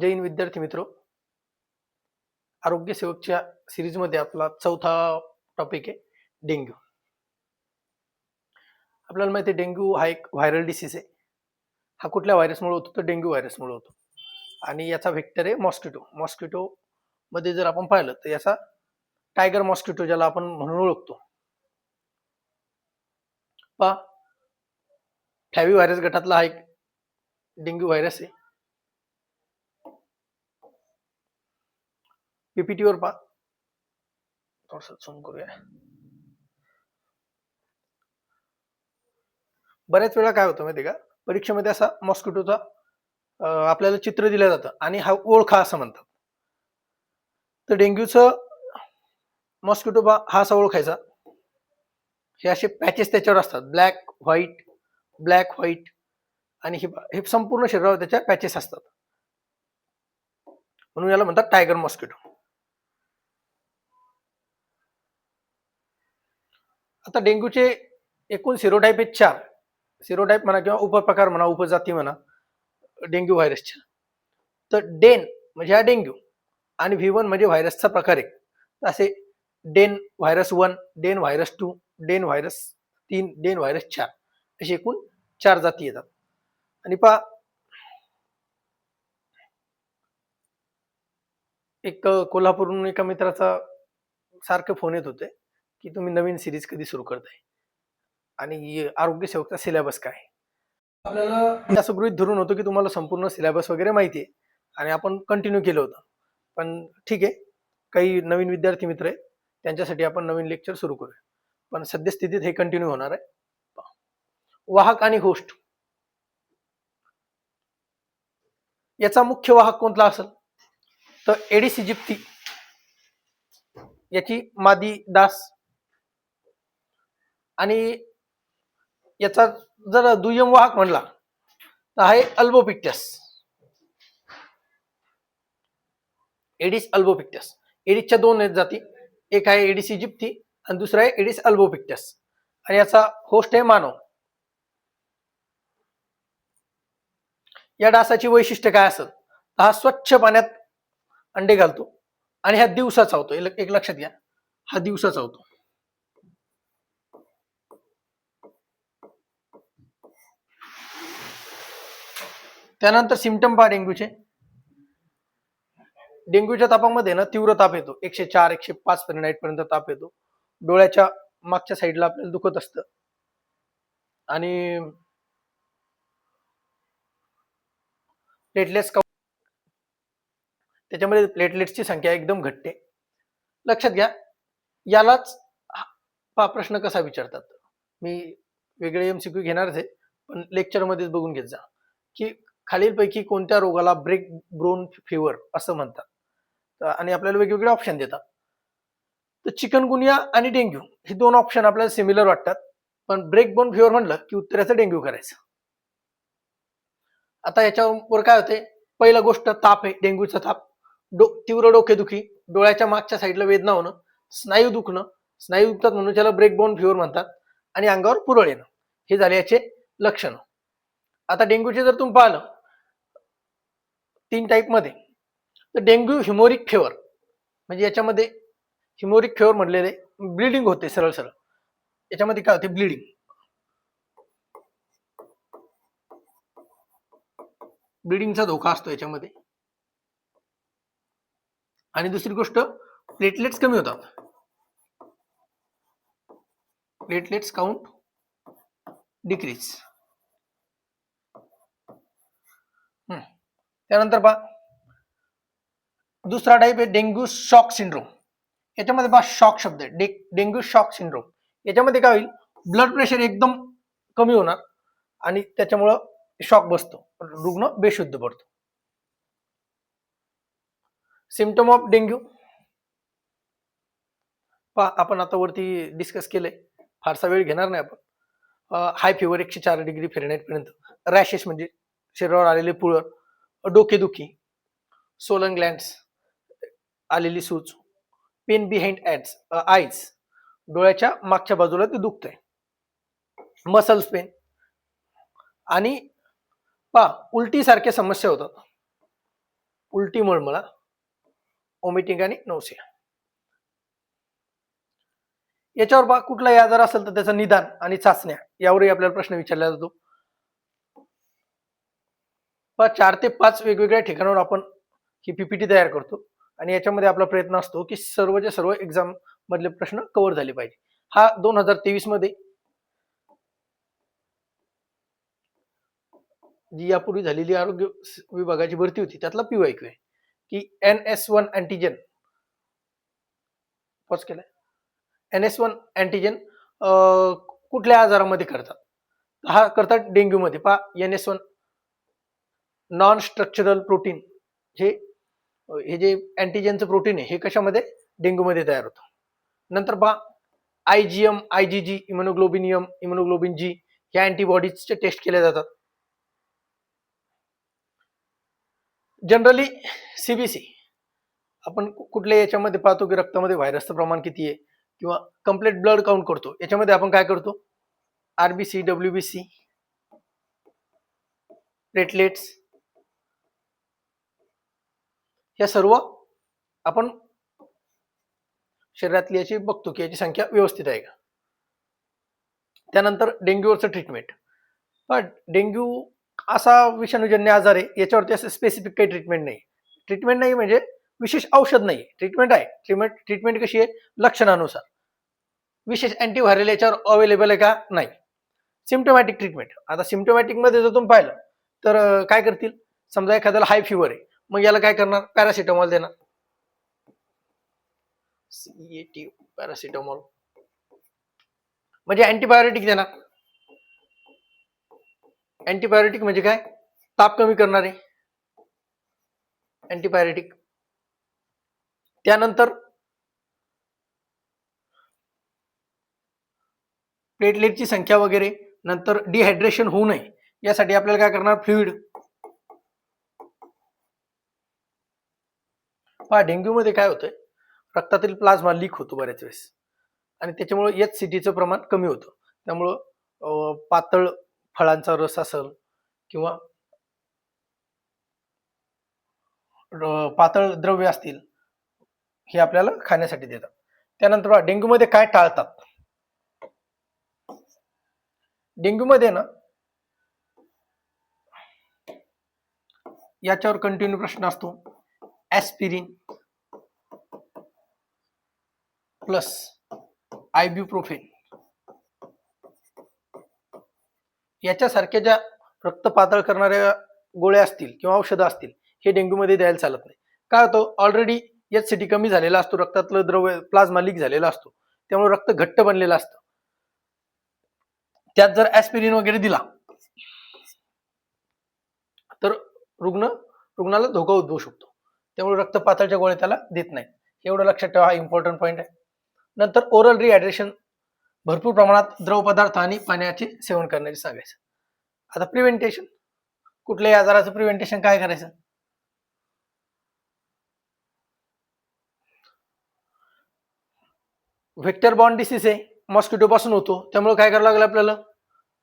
जय हिंद विद्यार्थी मित्र. आरोग्य सेवकच्या सिरीजमध्ये आपला चौथा टॉपिक आहे डेंग्यू. आपल्याला माहिती आहे डेंग्यू हा एक व्हायरल डिसीज आहे. हा कुठल्या व्हायरसमुळे होतो? तर डेंग्यू व्हायरसमुळे होतो. आणि याचा व्हेक्टर आहे मॉस्किटो मॉस्किटो मध्ये जर आपण पाहिलं तर याचा टायगर मॉस्किटो ज्याला आपण म्हणून ओळखतो. पहा. फ्लॅवी व्हायरस गटातला हा एक डेंग्यू व्हायरस आहे. पीपीटी वर पहा. थोडस झूम करूया. बऱ्याच वेळा काय होतं माहिती का? परीक्षेमध्ये असा मॉस्किटोचा आपल्याला चित्र दिलं जातं आणि हा ओळखा असं म्हणतात. तर डेंग्यूचं मॉस्किटो बा हा असा ओळखायचा. हे असे पॅचेस त्याच्यावर असतात. ब्लॅक व्हाईट ब्लॅक व्हाईट आणि हे हे संपूर्ण शरीरावर त्याच्या पॅचेस असतात. म्हणून याला म्हणतात टायगर मॉस्किटो आता डेंग्यूचे एकूण सिरोटाईप आहेत चार. सिरोटाईप म्हणा किंवा उपप्रकार म्हणा उपजाती म्हणा डेंग्यू व्हायरसच्या तर डेन म्हणजे हा डेंग्यू आणि व्ही वन म्हणजे व्हायरसचा प्रकार एक. असे den virus one den virus two den virus तीन डेन व्हायरस चार असे एकूण चार जाती येतात. आणि पहा एक कोल्हापूरहून एका मित्राचा सारखे फोन येत होते. की तुम्ही नवीन सिरीज कधी सुरू करताय? आणि आरोग्य सेवकचा सिलेबस काय? आपल्याला असं गृहित धरून होतो की तुम्हाला संपूर्ण सिलेबस वगैरे माहिती आहे आणि आपण कंटिन्यू केलं होतं. पण ठीक आहे. काही नवीन विद्यार्थी मित्र आहे त्यांच्यासाठी आपण नवीन लेक्चर सुरू करूया. पण सद्यस्थितीत हे कंटिन्यू होणार आहे. वाहक आणि होस्ट याचा मुख्य वाहक कोणता असेल? तर एडिस इजिप्ती. याची मादी दास आणि याचा जर दुय्यम वाहक म्हणला तर आहे अल्बोपिक्टस. एडिस अल्बोपिक्टस. एडिसच्या दोन आहेत जाती एक आहे एडिस इजिप्ती आणि दुसरा आहे एडिस अल्बोपिक्टस. आणि याचा होस्ट आहे मानव. या डासाची वैशिष्ट्य काय असत हा स्वच्छ पाण्यात अंडे घालतो आणि हा दिवसाचा होतो एक लक्षात घ्या. हा दिवसाचा होतो त्यानंतर सिमटम पहा डेंग्यूचे. डेंग्यूच्या तापामध्ये ना तीव्र ताप येतो. एकशे चार एकशे पाच फॅरेनहाइट पर्यंत ताप येतो. डोळ्याच्या मागच्या साईडला आपल्याला दुखत असतं. आणि प्लेटलेट्स त्याच्यामध्ये प्लेटलेट्सची संख्या एकदम घटते. लक्षात घ्या यालाच हा प्रश्न कसा विचारतात? मी वेगळे एमसीक्यू घेणारच आहे पण लेक्चरमध्येच बघून घेत जा. की खालीलपैकी कोणत्या रोगाला ब्रेक ब्रोन फिवर असं म्हणतात. आणि आपल्याला वेगवेगळे ऑप्शन देतात. तर चिकनगुनिया आणि डेंग्यू हे दोन ऑप्शन आपल्याला सिमिलर वाटतात. पण ब्रेक बोन फिवर म्हणलं की उत्तराचं डेंग्यू करायचं. आता याच्यावर काय होते पहिला गोष्ट ताप आहे डेंग्यूचा ताप. डो तीव्र डोकेदुखी डोळ्याच्या मागच्या साईडला वेदना होणं स्नायू दुखणं. स्नायू दुखतात म्हणून त्याला ब्रेक बोन फिवर म्हणतात. आणि अंगावर पुरळ येणं. हे झाले याचे लक्षण. आता डेंग्यूचे जर तुम्ही पाहिलं तीन टाईपमध्ये तर डेंग्यू हिमोरिक फेवर म्हणजे याच्यामध्ये हिमोरिक फेवर म्हणलेले ब्लिडिंग होते सरळ सरळ. याच्यामध्ये काय होते? ब्लिडिंग ब्लिडिंगचा धोका असतो याच्यामध्ये. आणि दुसरी गोष्ट प्लेटलेट्स कमी होतात. प्लेटलेट्स काउंट डिक्रीज त्यानंतर पहा. दुसरा टाईप आहे डेंग्यू शॉक सिंड्रोम. याच्यामध्ये पहा शॉक शब्द आहे. Dengue shock syndrome. याच्यामध्ये काय होईल? ब्लड प्रेशर एकदम कमी होणार आणि त्याच्यामुळं शॉक बसतो. रुग्ण बेशुद्ध पडतो. सिमटम ऑफ डेंग्यू पहा आपण आता वरती डिस्कस केलंय. फारसा वेळ घेणार नाही आपण. हाय फिवर एकशे चार डिग्री फेरेनाईट पर्यंत. रॅशेस म्हणजे शरीरावर आलेले पुळर डोकेदुखी सोलन ग्लँड्स आलेली सूज पेन बिहाइंड ॲड्स आईज डोळ्याच्या मागच्या बाजूला ते दुखतंय. मसल्स पेन आणि पा उलटी सारख्या समस्या होतात. उलटी मळमळा ओमिटिंग आणि नौसिया याच्यावर बा कुठला आजार असेल तर त्याचं निदान आणि चाचण्या यावरही आपल्याला प्रश्न विचारला जातो. चार ते पाच वेगवेगळ्या ठिकाणावर आपण ही पीपीटी तयार करतो. आणि याच्यामध्ये आपला प्रयत्न असतो की सर्वच्या सर्व एक्झाम मधले प्रश्न कव्हर झाले पाहिजे. हा दोन हजार तेवीसमध्ये जी यापूर्वी झालेली आरोग्य विभागाची भरती होती त्यातला पीवायक्यू आहे. की एन एस वन अँटीजन पॉज केलाय. एन एस वन अँटीजन कुठल्या आजारामध्ये करतात? हा करतात डेंग्यू मध्ये पहा N S one non structural protein हे हे जे अँटीजनचं प्रोटीन आहे हे कशामध्ये? डेंग्यूमध्ये तयार होतं. नंतर पहा I G M I G G इम्युनोग्लोबिनियम immunoglobulin G ह्या अँटीबॉडीजचे टेस्ट केले जातात. जनरली सीबीसी आपण कुठल्या याच्यामध्ये पाहतो की रक्तामध्ये व्हायरसचं प्रमाण किती आहे? किंवा कंप्लीट ब्लड काउंट करतो. याच्यामध्ये आपण काय करतो? आरबीसी डब्ल्यूबीसी प्लेटलेट्स या सर्व आपण शरीरातली याची बघतो की याची संख्या व्यवस्थित आहे का? त्यानंतर डेंग्यूवरचं ट्रीटमेंट पण डेंग्यू असा विषाणूजन्य आजार आहे याच्यावरती असं स्पेसिफिक काही ट्रीटमेंट नाही. ट्रीटमेंट नाही म्हणजे विशेष औषध नाही. ट्रीटमेंट आहे. ट्रीटमेंट ट्रीटमेंट कशी आहे? लक्षणानुसार. विशेष अँटीव्हायरल याच्यावर अवेलेबल आहे का? नाही. सिम्टोमॅटिक ट्रीटमेंट आता सिम्टोमॅटिकमध्ये जर तुम्ही पाहिलं तर काय करतील? समजा एखाद्याला हाय फिवर आहे. मग याला काय करणार? पॅरासिटामॉल देणार. सीएटी पॅरासिटामॉल म्हणजे अँटीबायोटिक देणार. अँटीबायोटिक म्हणजे काय? ताप कमी करणारे. अँटीबायोटिक त्यानंतर प्लेटलेटची संख्या वगैरे नंतर डिहायड्रेशन होऊ नये. यासाठी आपल्याला काय करणार? फ्लुईड पहा डेंग्यूमध्ये काय होतंय? रक्तातील प्लाझ्मा लीक होतो बऱ्याच वेळेस. आणि त्याच्यामुळे एच सिटीचं प्रमाण कमी होतं. त्यामुळं पातळ फळांचा रस असेल किंवा पातळ द्रव्य असतील हे आपल्याला खाण्यासाठी देतात. त्यानंतर डेंग्यूमध्ये काय टाळतात? डेंग्यूमध्ये ना याच्यावर कंटिन्यू प्रश्न असतो. ॲस्पिरिन प्लस आयब्युप्रोफेन याच्यासारख्या ज्या रक्त पातळ करणाऱ्या गोळ्या असतील किंवा औषधं असतील हे डेंग्यूमध्ये द्यायला चालत नाही. काय होतं? ऑलरेडी एच सिटी कमी झालेला असतो रक्तातलं द्रव्य प्लाझ्मा लीक झालेला असतो. त्यामुळे रक्त घट्ट बनलेलं असतं. त्यात जर ॲस्पिरिन वगैरे दिला तर रुग्ण रुग्णाला धोका उद्भवू शकतो. त्यामुळे रक्त पातळच्या गोळ्या त्याला देत नाही एवढं लक्षात ठेवा हा इम्पॉर्टंट पॉईंट आहे. नंतर ओरल रिहायड्रेशन भरपूर प्रमाणात द्रव पदार्थ आणि पाण्याचे सेवन करण्याचे सांगायचं आता प्रिव्हेंटेशन कुठल्याही आजाराचं प्रिव्हेंटेशन काय करायचं? व्हेक्टर बॉन्ड डिसीज आहे मॉस्किटो पासून होतो. त्यामुळे काय करावं लागलं आपल्याला?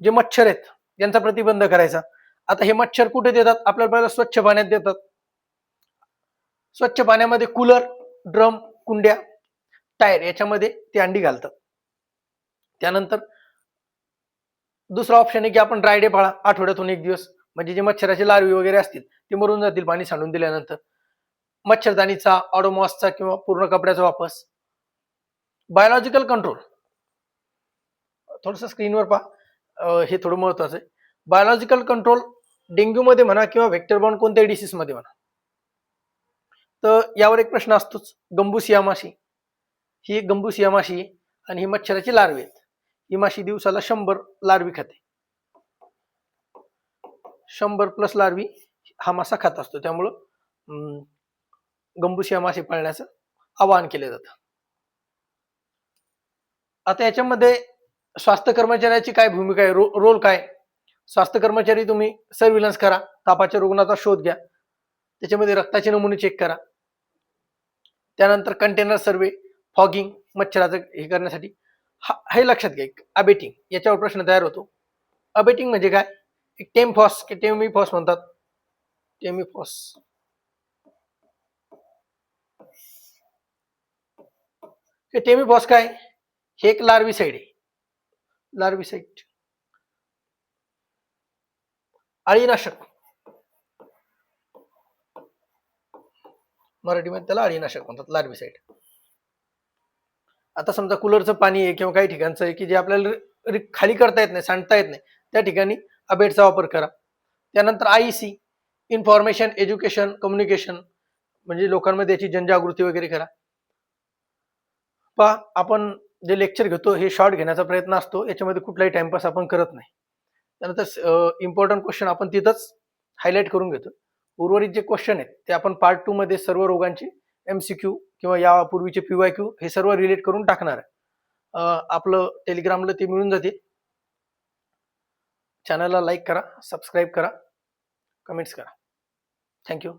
जे मच्छर आहेत यांचा प्रतिबंध करायचा. आता हे मच्छर कुठे देतात? आपल्याला स्वच्छ पाण्यात देतात. स्वच्छ पाण्यामध्ये कूलर ड्रम कुंड्या टायर याच्यामध्ये ते अंडी घालतात. त्यानंतर दुसरा ऑप्शन आहे की आपण ड्राय डे पाळा आठवड्यातून एक दिवस. म्हणजे जे मच्छराचे लार्वी वगैरे असतील ते मरून जातील पाणी सांडून दिल्यानंतर. मच्छरदाणीचा ऑडोमॉसचा किंवा पूर्ण कपड्याचा वापस. बायोलॉजिकल कंट्रोल थोडस स्क्रीनवर पहा. हे थोडं महत्वाचं आहे. बायोलॉजिकल कंट्रोल डेंग्यूमध्ये म्हणा किंवा व्हेक्टर बॉन्ड कोणत्याही डिसीजमध्ये म्हणा. तर यावर एक प्रश्न असतोच. गंबूसिया माशी ही गंबुसिया गंबूसिया माशी आहे आणि ही मच्छराची लार्वी आहेत. ही माशी दिवसाला शंभर लार्वी खाते. शंभर प्लस लार्वी हा मासा खात असतो. त्यामुळं गंबुसिया गंबूसिया मासे पाळण्याचं आवाहन केलं जातं. आता याच्यामध्ये स्वास्थ्य कर्मचाऱ्याची काय भूमिका आहे? रो, रोल काय? स्वास्थ्य कर्मचारी तुम्ही सर्व्हिलन्स करा. तापाच्या रुग्णाचा शोध घ्या. त्याच्यामध्ये रक्ताचे नमुने चेक करा. त्यानंतर कंटेनर सर्वे फॉगिंग मच्छराचं हे करण्यासाठी. हा हे लक्षात घ्या एक अबेटिंग याच्यावर प्रश्न तयार होतो. अबेटिंग म्हणजे काय? एक टेमफॉस की टेमी फॉस म्हणतात. टेमी फॉस टेमी फॉस काय? हे एक लार्विसाइड आहे. लार्विसाइड अळीनाशक. मराठीमध्ये त्याला अळीनाशक म्हणतात लार्बिसाईड आता समजा कूलरचं पाणी आहे किंवा काही ठिकाणचं आहे की जे आपल्याला खाली करता येत नाही सांडता येत नाही त्या ठिकाणी अबेटचा वापर करा. त्यानंतर I C information education communication म्हणजे लोकांमध्ये याची जनजागृती वगैरे करा. पहा आपण जे लेक्चर घेतो हे शॉर्ट घेण्याचा प्रयत्न असतो याच्यामध्ये कुठलाही टाइमपास आपण करत नाही. त्यानंतर इम्पॉर्टंट क्वेश्चन आपण तिथंच हायलाईट करून घेतो. उर्वरित जे क्वेश्चन आहेत ते आपण पार्ट टू मध्ये सर्व रोगांची एम सी क्यू किंवा यापूर्वीचे पी वाय क्यू हे सर्व रिलेट करून टाकणार आहे. आपलं टेलिग्रामला ते मिळून जाते चॅनलला लाईक करा सबस्क्राईब करा कमेंट्स करा. थँक्यू